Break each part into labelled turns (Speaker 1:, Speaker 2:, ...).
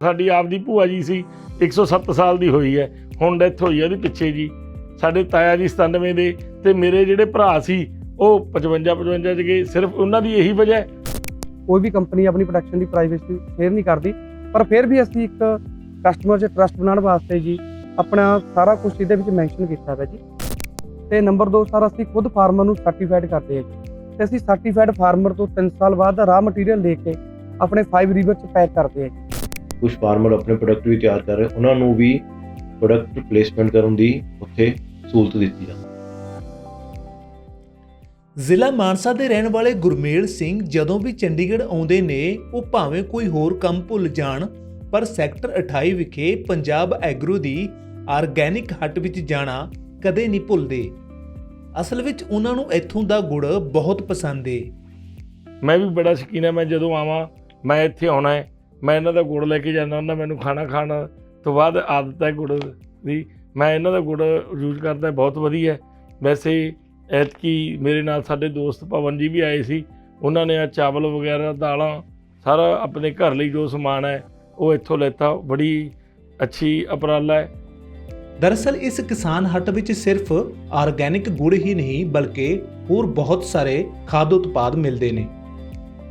Speaker 1: ਸਾਡੀ ਆਪਦੀ ਭੂਆ ਜੀ ਸੀ 107 ਸਾਲ ਦੀ ਹੋਈ ਹੈ, ਹੁਣ ਡੈਥ ਹੋਈ ਹੈ ਉਹਦੇ ਪਿੱਛੇ ਜੀ। ਸਾਡੇ ਤਾਇਆ ਜੀ 97 ਦੇ ਤੇ ਮੇਰੇ ਜਿਹੜੇ ਭਰਾ ਸੀ, ਉਹ 55 55 ਚ ਗਏ, ਸਿਰਫ ਉਹਨਾਂ ਦੀ ਇਹੀ ਵਜ੍ਹਾ
Speaker 2: ਕੋਈ ਵੀ ਕੰਪਨੀ ਆਪਣੀ ਪ੍ਰੋਡਕਸ਼ਨ ਦੀ ਪ੍ਰਾਈਵੇਸੀ ਸ਼ੇਅਰ ਨਹੀਂ ਕਰਦੀ, ਪਰ ਫਿਰ ਵੀ ਅਸੀਂ ਇੱਕ ਕਸਟਮਰ 'ਚ ਟਰਸਟ ਬਣਾਉਣ ਵਾਸਤੇ ਜੀ, ਆਪਣਾ ਸਾਰਾ ਕੁਝ ਇਹਦੇ ਵਿੱਚ ਮੈਂਸ਼ਨ ਕੀਤਾ ਹੈ ਜੀ। ਤੇ ਨੰਬਰ 2 ਸਰ ਅਸੀਂ ਖੁਦ ਫਾਰਮਰ ਨੂੰ ਸਰਟੀਫਾਈਡ ਕਰਦੇ ਹਾਂ ਜੀ। ਤੇ ਅਸੀਂ ਸਰਟੀਫਾਈਡ ਫਾਰਮਰ ਤੋਂ 3 ਸਾਲ ਬਾਅਦ ਦਾ ਰਾਹ ਮਟੀਰੀਅਲ ਲੈ ਕੇ ਆਪਣੇ 5 ਰਿਵਰ 'ਚ ਪੈਕ ਕਰਦੇ ਹਾਂ ਜੀ।
Speaker 3: ਕੁਝ ਫਾਰਮਰ ਆਪਣੇ ਪ੍ਰੋਡਕਟ ਵੀ ਤਿਆਰ ਕਰ ਰਹੇ ਉਹਨਾਂ ਨੂੰ ਵੀ ਪ੍ਰੋਡਕਟ ਪਲੇਸਮੈਂਟ ਕਰਨ ਦੀ ਉੱਥੇ ਸਹੂਲਤ ਦਿੱਤੀ ਜਾਂਦੀ।
Speaker 4: ਜ਼ਿਲ੍ਹਾ ਮਾਨਸਾ ਦੇ ਰਹਿਣ ਵਾਲੇ ਗੁਰਮੇਲ ਸਿੰਘ ਜਦੋਂ ਵੀ ਚੰਡੀਗੜ੍ਹ ਆਉਂਦੇ ਨੇ ਉਹ ਭਾਵੇਂ ਕੋਈ ਹੋਰ ਕੰਮ ਭੁੱਲ ਜਾਣ ਪਰ ਸੈਕਟਰ 28 ਵਿਖੇ ਪੰਜਾਬ ਐਗਰੋ ਦੀ ਆਰਗੈਨਿਕ ਹੱਟ ਵਿੱਚ ਜਾਣਾ ਕਦੇ ਨਹੀਂ ਭੁੱਲਦੇ। ਅਸਲ ਵਿੱਚ ਉਹਨਾਂ ਨੂੰ ਇੱਥੋਂ ਦਾ ਗੁੜ ਬਹੁਤ ਪਸੰਦ ਏ।
Speaker 1: ਮੈਂ ਵੀ ਬੜਾ ਸ਼ੌਕੀਨ ਹਾਂ ਮੈਂ ਜਦੋਂ ਆਵਾਂ ਮੈਂ ਇੱਥੇ ਆਉਣਾ ਹੈ ਮੈਂ ਇਹਨਾਂ ਦਾ ਗੁੜ ਲੈ ਕੇ ਜਾਂਦਾ ਉਹਨਾਂ ਮੈਨੂੰ ਖਾਣਾ ਖਾਣ ਤੋਂ ਬਾਅਦ ਆਦਤ ਹੈ ਗੁੜ ਦੀ। ਮੈਂ ਇਹਨਾਂ ਦਾ ਗੁੜ ਯੂਜ਼ ਕਰਦਾ, ਬਹੁਤ ਵਧੀਆ। ਵੈਸੇ ਐਤਕੀ ਮੇਰੇ ਨਾਲ ਸਾਡੇ ਦੋਸਤ ਪਵਨ ਜੀ ਵੀ ਆਏ ਸੀ। ਉਹਨਾਂ ਨੇ ਆ ਚਾਵਲ ਵਗੈਰਾ, ਦਾਲਾਂ, ਸਾਰਾ ਆਪਣੇ ਘਰ ਲਈ ਜੋ ਸਮਾਨ ਹੈ, ਉਹ ਇੱਥੋਂ ਲੈਤਾ। ਬੜੀ ਅੱਛੀ ਉਪਰਾਲਾ ਹੈ।
Speaker 4: ਦਰਅਸਲ ਇਸ ਕਿਸਾਨ ਹੱਟ ਵਿੱਚ ਸਿਰਫ ਆਰਗੈਨਿਕ ਗੁੜ ਹੀ ਨਹੀਂ, ਬਲਕਿ ਹੋਰ ਬਹੁਤ ਸਾਰੇ ਖਾਦ ਉਤਪਾਦ ਮਿਲਦੇ ਨੇ।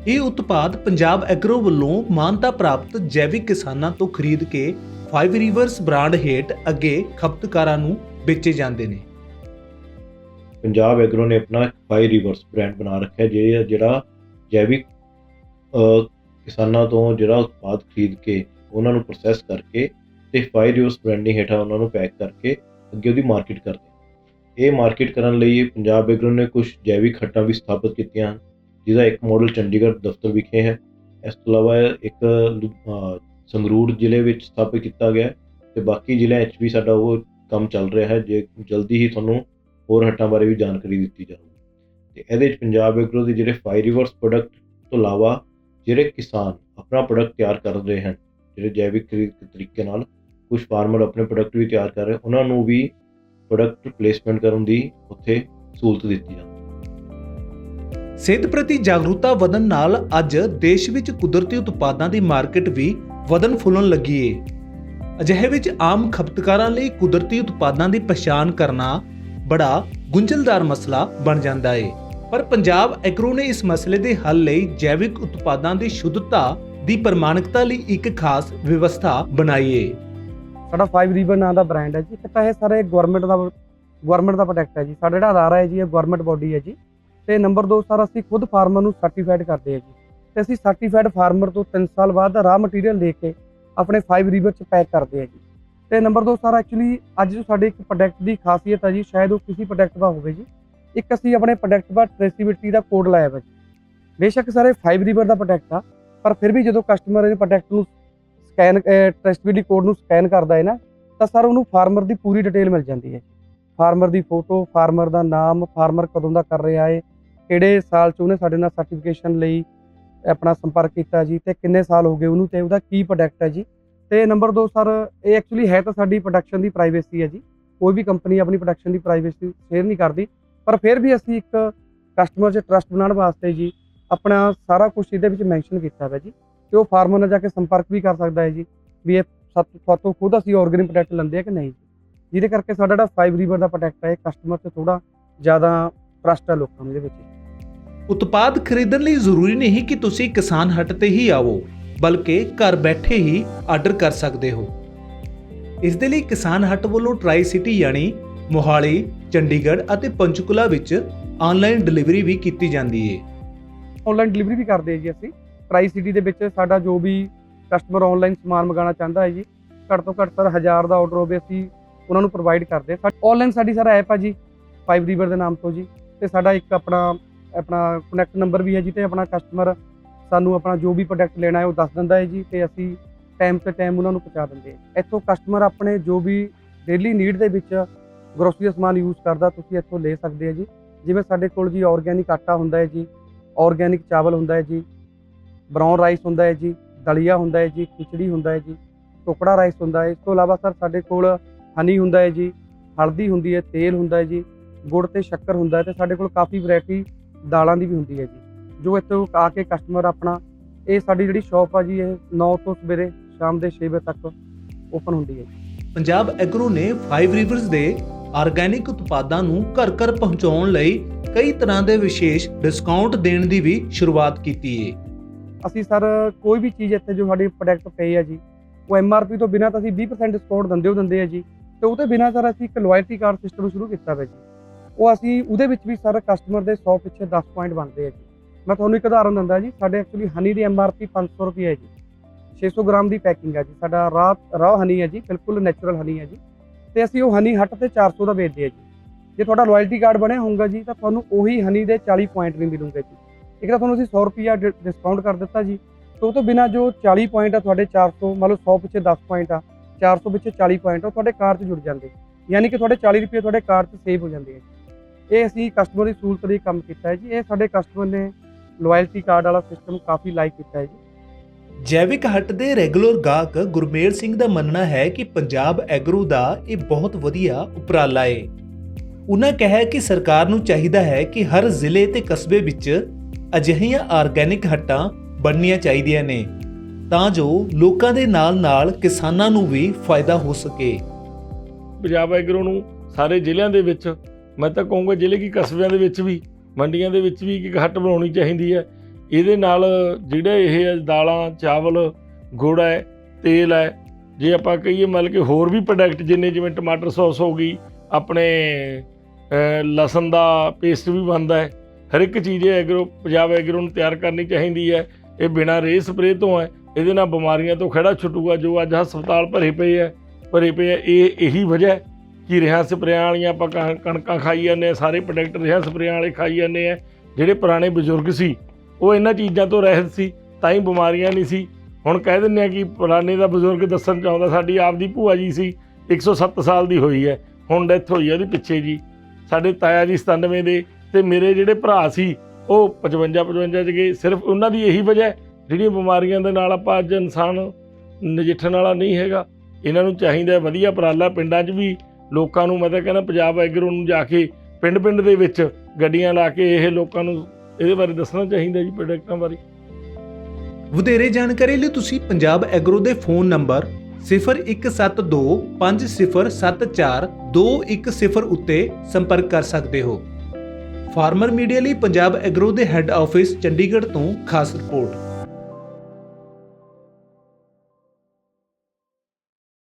Speaker 4: ਇਹ ਉਤਪਾਦ ਪੰਜਾਬ ਐਗਰੋ ਵੱਲੋਂ ਮਾਨਤਾ ਪ੍ਰਾਪਤ ਜੈਵਿਕ ਕਿਸਾਨਾਂ ਤੋਂ ਖਰੀਦ ਕੇ ਫਾਈਵ ਰਿਵਰਸ ਬ੍ਰਾਂਡ ਹੇਠ ਅੱਗੇ ਖਪਤਕਾਰਾਂ ਨੂੰ ਵੇਚੇ ਜਾਂਦੇ ਨੇ।
Speaker 3: ਪੰਜਾਬ ਐਗਰੋ ਨੇ ਆਪਣਾ ਫਾਈ ਰਿਵਰਸ ਬ੍ਰਾਂਡ ਬਣਾ ਰੱਖਿਆ ਜਿਹੜਾ ਜਿਹੜਾ ਜੈਵਿਕ ਕਿਸਾਨਾਂ ਤੋਂ ਜਿਹੜਾ ਉਤਪਾਦ ਖਰੀਦ ਕੇ ਉਹਨਾਂ ਨੂੰ ਪ੍ਰੋਸੈਸ ਕਰਕੇ ਤੇ ਫਾਈ ਰਿਵਰਸ ਬ੍ਰਾਂਡਿੰਗ ਹੇਠਾਂ ਉਹਨਾਂ ਨੂੰ ਪੈਕ ਕਰਕੇ ਅੱਗੇ ਉਹਦੀ ਮਾਰਕੀਟ ਕਰਦੇ ਇਹ ਮਾਰਕੀਟ ਕਰਨ ਲਈ ਪੰਜਾਬ ਐਗਰੋ ਨੇ ਕੁਝ ਜੈਵਿਕ ਹੱਟਾਂ ਵੀ ਸਥਾਪਿਤ ਕੀਤੀਆਂ ਹਨ। ਜਿਹਦਾ ਇੱਕ ਮਾਡਲ ਚੰਡੀਗੜ੍ਹ ਦਫ਼ਤਰ ਵਿਖੇ ਹੈ। ਇਸ ਤੋਂ ਇਲਾਵਾ ਇੱਕ ਸੰਗਰੂਰ ਜ਼ਿਲ੍ਹੇ ਵਿੱਚ ਸਥਾਪਿਤ ਕੀਤਾ ਗਿਆ ਹੈ ਤੇ ਬਾਕੀ ਜ਼ਿਲ੍ਹਿਆਂ ਵਿੱਚ ਵੀ ਸਾਡਾ ਉਹ ਕੰਮ ਚੱਲ ਰਿਹਾ ਹੈ। ਜੇ ਜਲਦੀ ਹੀ ਤੁਹਾਨੂੰ ਹੋਰ ਹੱਟਾਂ ਬਾਰੇ ਵੀ ਜਾਣਕਾਰੀ ਦਿੱਤੀ ਜਾਊਗੀ। ਤੇ ਇਹਦੇ ਵਿੱਚ ਪੰਜਾਬ ਐਗਰੋ ਦੇ ਜਿਹੜੇ ਫਾਈ ਰਿਵਰਸ ਪ੍ਰੋਡਕਟ ਤੋਂ ਇਲਾਵਾ ਜਿਹੜੇ ਕਿਸਾਨ ਆਪਣਾ ਪ੍ਰੋਡਕਟ ਤਿਆਰ ਕਰ ਰਹੇ ਹਨ, ਜਿਹੜੇ ਜੈਵਿਕ ਤਰੀਕੇ ਨਾਲ ਕੁਝ ਫਾਰਮਰ ਆਪਣੇ ਪ੍ਰੋਡਕਟ ਵੀ ਤਿਆਰ ਕਰ ਰਹੇ, ਉਹਨਾਂ ਨੂੰ ਵੀ ਪ੍ਰੋਡਕਟ ਪਲੇਸਮੈਂਟ ਕਰਨ ਦੀ ਉੱਥੇ ਸਹੂਲਤ ਦਿੱਤੀ ਜਾਂਦੀ
Speaker 4: ਸਿਹਤ ਪ੍ਰਤੀ ਜਾਗਰੂਕਤਾ ਵਧਣ ਨਾਲ ਅੱਜ ਦੇਸ਼ ਵਿੱਚ ਕੁਦਰਤੀ ਉਤਪਾਦਾਂ ਦੀ ਮਾਰਕੀਟ ਵੀ ਵਧਣ ਫੁੱਲਣ ਲੱਗੀ ਏ। ਅਜਿਹੇ ਵਿੱਚ ਆਮ ਖਪਤਕਾਰਾਂ ਲਈ ਕੁਦਰਤੀ ਉਤਪਾਦਾਂ ਦੀ ਪਛਾਣ ਕਰਨਾ ਬੜਾ ਗੁੰਝਲਦਾਰ ਮਸਲਾ ਬਣ ਜਾਂਦਾ ਏ। ਪਰ ਪੰਜਾਬ ਐਗਰੋ ਨੇ ਇਸ ਮਸਲੇ ਦੇ ਹੱਲ ਲਈ ਜੈਵਿਕ ਉਤਪਾਦਾਂ ਦੀ ਸ਼ੁੱਧਤਾ ਦੀ ਪ੍ਰਮਾਣਿਕਤਾ ਲਈ ਇੱਕ ਖਾਸ ਵਿਵਸਥਾ ਬਣਾਈ ਏ।
Speaker 2: ਸਾਡਾ 5 ਰਿਵਰ ਨਾਂ ਦਾ ਬ੍ਰਾਂਡ ਹੈ ਜੀ। ਇੱਕ ਤਾਂ ਇਹ ਸਾਰੇ ਗਵਰਨਮੈਂਟ ਦਾ ਗਵਰਨਮੈਂਟ ਦਾ ਪ੍ਰੋਡਕਟ ਹੈ ਜੀ। ਸਾਡਾ ਜਿਹੜਾ ਅਦਾਰਾ ਹੈ ਜੀ, ਇਹ ਗਵਰਨਮੈਂਟ ਬੋਡੀ ਹੈ ਜੀ। ਤੇ ਨੰਬਰ 2 ਸਰ, ਅਸੀਂ ਖੁਦ ਫਾਰਮਰ ਨੂੰ ਸਰਟੀਫਾਈਡ ਕਰਦੇ ਹਾਂ ਜੀ। ਤੇ ਅਸੀਂ ਸਰਟੀਫਾਈਡ ਫਾਰਮਰ ਤੋਂ 3 ਸਾਲ ਬਾਅਦ ਦਾ ਰਾਹ ਮਟੀਰੀਅਲ ਲੈ ਕੇ ਆਪਣੇ 5 ਰਿਵਰ ਚ ਪੈਕ ਕਰਦੇ ਹਾਂ ਜੀ। ਤੇ ਨੰਬਰ 2 ਸਰ ਐਕਚੁਅਲੀ ਅੱਜ ਜੋ ਸਾਡੇ ਇੱਕ ਪ੍ਰੋਡਕਟ ਦੀ ਖਾਸੀਅਤ ਹੈ ਜੀ, ਸ਼ਾਇਦ ਉਹ ਕਿਸੇ ਪ੍ਰੋਡਕਟ ਦਾ ਹੋਵੇ ਜੀ। ਇੱਕ ਅਸੀਂ ਆਪਣੇ ਪ੍ਰੋਡਕਟ ਦਾ ਟ੍ਰੇਸਿਬਿਲਟੀ ਦਾ ਕੋਡ ਲਾਇਆ ਵਾ ਜੀ। ਬੇਸ਼ੱਕ ਸਰ ਇਹ 5 ਰਿਵਰ ਦਾ ਪ੍ਰੋਡਕਟ ਆ, ਪਰ ਫਿਰ ਵੀ ਜਦੋਂ ਕਸਟਮਰ ਇਹ ਪ੍ਰੋਡਕਟ ਨੂੰ ਸਕੈਨ ਟ੍ਰਸਟਬਿਲਟੀ ਕੋਡ ਨੂੰ ਸਕੈਨ ਕਰਦਾ ਹੈ ਨਾ, ਤਾਂ ਸਰ ਉਹਨੂੰ ਫਾਰਮਰ ਦੀ ਪੂਰੀ ਡਿਟੇਲ ਮਿਲ ਜਾਂਦੀ ਹੈ ਫਾਰਮਰ ਦੀ ਫੋਟੋ ਫਾਰਮਰ ਦਾ ਨਾਮ, ਫਾਰਮਰ ਕਦੋਂ ਦਾ ਕਰ ਰਿਹਾ ਹੈ ਕਿਹੜੇ ਸਾਲ ਚ ਉਹਨੇ ਸਾਡੇ ਨਾਲ ਸਰਟੀਫਿਕੇਸ਼ਨ ਲਈ ਆਪਣਾ ਸੰਪਰਕ ਕੀਤਾ ਜੀ ਤੇ ਕਿੰਨੇ ਸਾਲ ਹੋ ਗਏ ਉਹਨੂੰ ਤੇ ਉਹਦਾ ਕੀ ਪ੍ਰੋਡਕਟ ਹੈ ਜੀ। ਤੇ ਨੰਬਰ 2 ਸਰ ਇਹ ਐਕਚੁਅਲੀ ਹੈ ਤਾਂ ਸਾਡੀ ਪ੍ਰੋਡਕਸ਼ਨ ਦੀ ਪ੍ਰਾਈਵੇਸੀ ਹੈ ਜੀ। ਕੋਈ ਵੀ ਕੰਪਨੀ ਆਪਣੀ ਪ੍ਰੋਡਕਸ਼ਨ ਦੀ ਪ੍ਰਾਈਵੇਸੀ ਸ਼ੇਅਰ ਨਹੀਂ ਕਰਦੀ। ਪਰ ਫਿਰ ਵੀ ਅਸੀਂ ਇੱਕ ਕਸਟਮਰ 'ਚ ਟਰਸਟ ਬਣਾਉਣ ਵਾਸਤੇ ਜੀ ਆਪਣਾ ਸਾਰਾ ਕੁਝ ਇਹਦੇ ਵਿੱਚ ਮੈਂਸ਼ਨ ਕੀਤਾ ਹੋਇਆ ਜੀ ਕਿ ਉਹ ਫਾਰਮਰ ਨਾਲ ਜਾ ਕੇ ਸੰਪਰਕ ਵੀ ਕਰ ਸਕਦਾ ਹੈ ਜੀ ਵੀ ਇਹ ਸਤ- ਸਾਤੋਂ ਖੁਦ ਅਸੀਂ ਆਰਗੈਨਿਕ ਪ੍ਰੋਡਕਟ ਲੈਂਦੇ ਆ ਕਿ ਨਹੀਂ ਜਿਹਦੇ ਕਰਕੇ ਸਾਡਾ ਜਿਹੜਾ 5 ਰਿਵਰ ਦਾ ਪ੍ਰੋਡਕਟ ਹੈ ਕਸਟਮਰ ਤੇ ਥੋੜਾ ਜ਼ਿਆਦਾ ਟਰਸਟ ਹੈ ਲੋਕਾਂ ਨੂੰ ਇਹਦੇ ਵਿੱਚ।
Speaker 4: ਉਤਪਾਦ ਖਰੀਦਣ ਲਈ ਜ਼ਰੂਰੀ ਨਹੀਂ ਕਿ ਤੁਸੀਂ ਕਿਸਾਨ ਹੱਟ ਤੇ ਹੀ ਆਵੋ, ਬਲਕਿ ਘਰ ਬੈਠੇ ਹੀ ਆਰਡਰ ਕਰ ਸਕਦੇ ਹੋ। ਇਸ ਦੇ ਲਈ ਕਿਸਾਨ ਹੱਟ ਵੱਲੋਂ ਟਰਾਈ ਸਿਟੀ ਯਾਨੀ ਮੋਹਾਲੀ, ਚੰਡੀਗੜ੍ਹ ਅਤੇ ਪੰਚਕੁਲਾ ਵਿੱਚ ਆਨਲਾਈਨ ਡਿਲੀਵਰੀ ਵੀ ਕੀਤੀ ਜਾਂਦੀ ਹੈ
Speaker 2: ਆਨਲਾਈਨ ਡਿਲੀਵਰੀ ਵੀ ਕਰਦੇ ਹਾਂ ਜੀ ਅਸੀਂ। ਟਰਾਈ ਸਿਟੀ ਦੇ ਵਿੱਚ ਸਾਡਾ ਜੋ ਵੀ ਕਸਟਮਰ ਆਨਲਾਈਨ ਸਮਾਨ ਮੰਗਾਉਣਾ ਚਾਹੁੰਦਾ ਹੈ ਜੀ, ਘੱਟ ਤੋਂ ਘੱਟ ਸਰ 1000 ਦਾ ਆਰਡਰ ਹੋਵੇ ਅਸੀਂ ਉਹਨਾਂ ਨੂੰ ਪ੍ਰੋਵਾਈਡ ਕਰਦੇ ਹਾਂ। ਆਨਲਾਈਨ ਸਾਡੀ ਸਾਰਾ ਐਪ ਆ ਜੀ 5 ਰਿਵਰ ਦੇ ਨਾਮ ਤੋਂ ਜੀ, ਤੇ ਸਾਡਾ ਇੱਕ ਆਪਣਾ ਆਪਣਾ ਕਨੈਕਟ ਨੰਬਰ ਵੀ ਹੈ ਜੀ ਤੇ ਆਪਣਾ ਕਸਟਮਰ ਸਾਨੂੰ ਆਪਣਾ ਜੋ ਵੀ ਪ੍ਰੋਡਕਟ ਲੈਣਾ ਹੈ ਉਹ ਦੱਸ ਦਿੰਦਾ ਹੈ ਜੀ ਤੇ ਅਸੀਂ ਟਾਈਮ ਤੇ ਟਾਈਮ ਉਹਨਾਂ ਨੂੰ ਪਹੁੰਚਾ ਦਿੰਦੇ ਹਾਂ। ਇੱਥੋਂ ਕਸਟਮਰ ਆਪਣੇ ਜੋ ਵੀ ਡੇਲੀ ਨੀਡ ਦੇ ਵਿੱਚ ਗਰੋਸਰੀ ਦਾ ਸਮਾਨ ਯੂਜ਼ ਕਰਦਾ, ਤੁਸੀਂ ਇੱਥੋਂ ਲੈ ਸਕਦੇ ਹੋ ਜੀ। ਜਿਵੇਂ ਸਾਡੇ ਕੋਲ ਜੀ ਆਰਗੈਨਿਕ ਆਟਾ ਹੁੰਦਾ ਹੈ ਜੀ ਆਰਗੈਨਿਕ ਚਾਵਲ ਹੁੰਦਾ ਹੈ ਜੀ ਬਰਾਊਨ ਰਾਈਸ ਹੁੰਦਾ ਹੈ ਜੀ, ਦਲੀਆ ਹੁੰਦਾ ਹੈ ਜੀ, ਖਿਚੜੀ ਹੁੰਦਾ ਹੈ ਜੀ ਟੁਕੜਾ ਰਾਈਸ ਹੁੰਦਾ ਹੈ। ਇਸ ਤੋਂ ਇਲਾਵਾ ਸਰ ਸਾਡੇ ਕੋਲ ਹਨੀ ਹੁੰਦਾ ਹੈ ਜੀ, ਹਲਦੀ ਹੁੰਦੀ ਹੈ, ਤੇਲ ਹੁੰਦਾ ਹੈ ਜੀ, ਗੁੜ ਤੇ ਸ਼ੱਕਰ ਹੁੰਦਾ ਹੈ ਤੇ ਸਾਡੇ ਕੋਲ ਕਾਫੀ ਵੈਰਾਈਟੀ ਦਾਲਾਂ ਦੀ ਵੀ ਹੁੰਦੀ ਹੈ ਜੀ। ਜੋ ਇੱਥੋਂ ਆ ਕੇ ਕਸਟਮਰ ਆਪਣਾ ਇਹ ਸਾਡੀ ਜਿਹੜੀ ਸ਼ਾਪ ਆ ਜੀ ਇਹ 9 ਤੋਂ ਸਵੇਰੇ ਸ਼ਾਮ ਦੇ 6 ਵਜੇ ਤੱਕ ਓਪਨ ਹੁੰਦੀ ਹੈ ਜੀ।
Speaker 4: ਪੰਜਾਬ ਐਗਰੋ ਨੇ 5 ਰਿਵਰਸ ਦੇ ਆਰਗੈਨਿਕ ਉਤਪਾਦਾਂ ਨੂੰ ਘਰ ਘਰ ਪਹੁੰਚਾਉਣ ਲਈ ਕਈ ਤਰ੍ਹਾਂ ਦੇ ਵਿਸ਼ੇਸ਼ ਡਿਸਕਾਊਂਟ ਦੇਣ ਦੀ ਵੀ ਸ਼ੁਰੂਆਤ ਕੀਤੀ ਹੈ
Speaker 2: ਅਸੀਂ ਸਰ ਕੋਈ ਵੀ ਚੀਜ਼ ਇੱਥੇ ਜੋ ਸਾਡੇ ਪ੍ਰੋਡਕਟ ਪਏ ਆ ਜੀ ਉਹ ਐਮਆਰਪੀ ਤੋਂ ਬਿਨਾਂ ਤਾਂ ਅਸੀਂ 20% ਡਿਸਕਾਊਂਟ ਦਿੰਦੇ ਹੋ ਦਿੰਦੇ ਆ ਜੀ। ਤੇ ਉਹਦੇ ਬਿਨਾਂ ਸਰ ਅਸੀਂ ਇੱਕ ਲਾਇਲਟੀ ਕਾਰਡ ਸਿਸਟਮ ਸ਼ੁਰੂ ਕੀਤਾ ਹੋਇਆ ਜੀ। ਉਹ ਅਸੀਂ ਉਹਦੇ ਵਿੱਚ ਵੀ ਸਰ ਕਸਟਮਰ ਦੇ 100 ਪਿੱਛੇ 10 ਪੁਆਇੰਟ ਬਣਦੇ ਆ ਜੀ। ਮੈਂ ਤੁਹਾਨੂੰ ਇੱਕ ਉਦਾਹਰਨ ਦਿੰਦਾ ਜੀ, ਸਾਡੇ ਐਕਚੁਅਲੀ ਹਨੀ ਦੀ ਐਮਆਰਪੀ 500 ਰੁਪਏ ਹੈ ਜੀ। 600 ਗ੍ਰਾਮ ਦੀ ਪੈਕਿੰਗ ਹੈ ਜੀ। ਸਾਡਾ ਰਾ ਰਾ ਹਨੀ ਹੈ ਜੀ, ਬਿਲਕੁਲ ਨੈਚੁਰਲ ਹਨੀ ਹੈ ਜੀ। ਤੇ ਅਸੀਂ ਉਹ ਹਨੀ ਹੱਟ ਤੇ 400 ਦਾ ਵੇਚਦੇ ਆ ਜੀ। ਜੇ ਤੁਹਾਡਾ ਲਾਇਲਟੀ ਕਾਰਡ ਬਣਿਆ ਹੋਊਗਾ ਜੀ, ਤਾਂ ਤੁਹਾਨੂੰ ਉਹੀ ਹਨੀ ਦੇ 40 ਪੁਆਇੰਟ ਵੀ ਮਿਲੂਗੇ ਜੀ। ਇੱਕ ਤਾਂ ਤੁਹਾਨੂੰ ਅਸੀਂ 100 ਰੁਪਿਆ ਡਿਸਕਾਊਂਟ ਕਰ ਦਿੱਤਾ ਜੀ। ਤੇ ਉਹ ਤੋਂ ਬਿਨਾ ਜੋ 40 ਪੁਆਇੰਟ ਆ ਤੁਹਾਡੇ 400 ਮੰਨ ਲਓ 100 ਪਿੱਛੇ 10 ਪੁਆਇੰਟ ਆ 400 ਪਿੱਛੇ 40 ਪੁਆਇੰਟ ਉਹ ਤੁਹਾਡੇ ਕਾਰਡ 'ਚ ਜੁੜ ਜਾਂਦੇ। ਯਾਨੀ ਕਿ ਤੁਹਾਡੇ 40 ਰੁਪਏ ਤੁਹਾਡੇ ਕਾਰਡ 'ਚ ਸੇਵ ਹੋ ਜਾਂਦੇ ਹੈ ਇਹ ਅਸੀਂ ਕਸਟਮਰ ਦੀ ਸਹੂਲਤ ਲਈ ਕੰਮ ਕੀਤਾ ਹੈ ਜੀ। ਇਹ ਸਾਡੇ ਕਸਟਮਰ ਨੇ ਲਾਇਲਟੀ ਕਾਰਡ ਵਾਲਾ ਸਿਸਟਮ ਕਾਫੀ ਲਾਈਕ ਕੀਤਾ ਹੈ ਜੀ।
Speaker 4: ਜੈਵਿਕ ਹੱਟ ਦੇ ਰੈਗੂਲਰ ਗਾਹਕ ਗੁਰਮੇਲ ਸਿੰਘ ਦਾ ਮੰਨਣਾ ਹੈ ਕਿ ਪੰਜਾਬ ਐਗਰੋ ਦਾ ਇਹ ਬਹੁਤ ਵਧੀਆ ਉਪਰਾਲਾ ਹੈ ਉਹਨਾਂ ਕਿਹਾ ਕਿ ਸਰਕਾਰ ਨੂੰ ਚਾਹੀਦਾ ਹੈ ਕਿ ਹਰ ਜ਼ਿਲ੍ਹੇ ਤੇ ਕਸਬੇ ਵਿੱਚ ਅਜਿਹੀਆਂ ਆਰਗੈਨਿਕ ਹੱਟਾਂ ਬਣਨੀਆਂ ਚਾਹੀਦੀਆਂ ਨੇ ਤਾਂ ਜੋ ਲੋਕਾਂ ਦੇ ਨਾਲ-ਨਾਲ ਕਿਸਾਨਾਂ ਨੂੰ ਵੀ ਫਾਇਦਾ ਹੋ ਸਕੇ।
Speaker 1: ਪੰਜਾਬ ਐਗਰੋ ਨੂੰ ਸਾਰੇ ਜ਼ਿਲ੍ਹਿਆਂ ਦੇ ਵਿੱਚ ਮੈਂ ਤਾਂ ਕਹੂੰਗਾ ਜ਼ਿਲ੍ਹੇ ਕੀ ਕਸਬਿਆਂ ਦੇ ਵਿੱਚ ਵੀ, ਮੰਡੀਆਂ ਦੇ ਵਿੱਚ ਵੀ ਇੱਕ ਹੱਟ ਬਣਾਉਣੀ ਚਾਹੀਦੀ ਹੈ। ਇਹਦੇ ਨਾਲ ਜਿਹੜਾ ਇਹ ਹੈ, ਦਾਲਾਂ, ਚਾਵਲ, ਗੁੜ ਹੈ, ਤੇਲ ਹੈ, ਜੇ ਆਪਾਂ ਕਹੀਏ ਮਤਲਬ ਕਿ ਹੋਰ ਵੀ ਪ੍ਰੋਡਕਟ ਜਿੰਨੇ ਜਿਵੇਂ ਟਮਾਟਰ ਸੌਸ ਹੋ ਗਈ, ਆਪਣੇ ਲਸਣ ਦਾ ਪੇਸਟ ਵੀ ਬਣਦਾ ਹੈ। ਹਰ ਇੱਕ ਚੀਜ਼ ਇਹ ਐਗਰੋ ਪੰਜਾਬ ਐਗਰੋ ਨੂੰ ਤਿਆਰ ਕਰਨੀ ਚਾਹੀਦੀ ਹੈ। ਇਹ ਬਿਨਾਂ ਰੇ ਸਪਰੇ ਤੋਂ ਹੈ, ਇਹਦੇ ਨਾਲ ਬਿਮਾਰੀਆਂ ਤੋਂ ਖੜਾ ਛੁੱਟੂਗਾ, ਜੋ ਅੱਜ ਹਸਪਤਾਲ ਭਰੇ ਪਏ ਹੈ, ਭਰੇ ਪਏ ਹੈ, ਇਹ ਇਹੀ ਵਜ੍ਹਾ ਹੈ। ਕਿ ਰਿਹਾ ਸਪਰੇਆਂ ਵਾਲੀਆਂ, ਆਪਾਂ ਕਣ- ਕਣਕਾਂ ਖਾਈ ਜਾਂਦੇ ਹਾਂ ਸਾਰੇ ਪ੍ਰੋਡਕਟ ਰਿਹਾ ਸਪਰੇਆਂ ਵਾਲੇ ਖਾਈ ਜਾਂਦੇ ਆ। ਜਿਹੜੇ ਪੁਰਾਣੇ ਬਜ਼ੁਰਗ ਸੀ, ਉਹ ਇਹਨਾਂ ਚੀਜ਼ਾਂ ਤੋਂ ਰਹਿਤ ਸੀ, ਤਾਂ ਹੀ ਬਿਮਾਰੀਆਂ ਨਹੀਂ ਸੀ। ਹੁਣ ਕਹਿ ਦਿੰਦੇ ਆ ਕਿ ਪੁਰਾਣੇ ਦਾ ਬਜ਼ੁਰਗ ਦੱਸਣ ਚਾਹੁੰਦਾ, ਸਾਡੀ ਆਪਦੀ ਭੂਆ ਜੀ ਸੀ 107 ਸਾਲ ਦੀ ਹੋਈ ਹੈ, ਹੁਣ ਡੈਥ ਹੋਈ ਹੈ ਉਹਦੇ ਪਿੱਛੇ ਜੀ। ਸਾਡੇ ਤਾਇਆ ਜੀ 97 ਦੇ, ਤੇ ਮੇਰੇ ਜਿਹੜੇ ਭਰਾ ਸੀ, ਉਹ 55 55 ਚ ਗਏ, ਸਿਰਫ ਉਹਨਾਂ ਦੀ ਇਹੀ ਵਜ੍ਹਾ ਜਿਹੜੀਆਂ ਬਿਮਾਰੀਆਂ ਦੇ ਨਾਲ ਆਪਾਂ ਅੱਜ ਇਨਸਾਨ ਨਜਿੱਠਣ ਵਾਲਾ ਨਹੀਂ ਹੈਗਾ। ਇਹਨਾਂ ਨੂੰ ਚਾਹੀਦਾ ਵਧੀਆ ਉਪਰਾਲਾ, ਪਿੰਡਾਂ 'ਚ ਵੀ ਲੋਕਾਂ ਨੂੰ, ਮੈਂ ਤਾਂ ਕਹਿੰਦਾ ਪੰਜਾਬ ਐਗਰੋ ਨੂੰ ਜਾ ਕੇ ਪਿੰਡ-ਪਿੰਡ ਦੇ ਵਿੱਚ ਗੱਡੀਆਂ ਲਾ ਕੇ ਇਹ ਲੋਕਾਂ ਨੂੰ ਇਹਦੇ ਬਾਰੇ ਦੱਸਣਾ ਚਾਹੀਦਾ ਜੀ ਪ੍ਰੋਡਕਟਾਂ ਬਾਰੇ।
Speaker 4: ਵਧੇਰੇ ਜਾਣਕਾਰੀ ਲਈ ਤੁਸੀਂ ਪੰਜਾਬ ਐਗਰੋ ਦੇ ਫੋਨ ਨੰਬਰ 017250742110 ਉੱਤੇ ਸੰਪਰਕ ਕਰ ਸਕਦੇ ਹੋ। ਫਾਰਮਰ ਮੀਡੀਆ ਲਈ ਪੰਜਾਬ ਐਗਰੋ ਦੇ ਹੈੱਡ ਆਫਿਸ ਚੰਡੀਗੜ੍ਹ ਤੋਂ ਖਾਸ ਰਿਪੋਰਟ।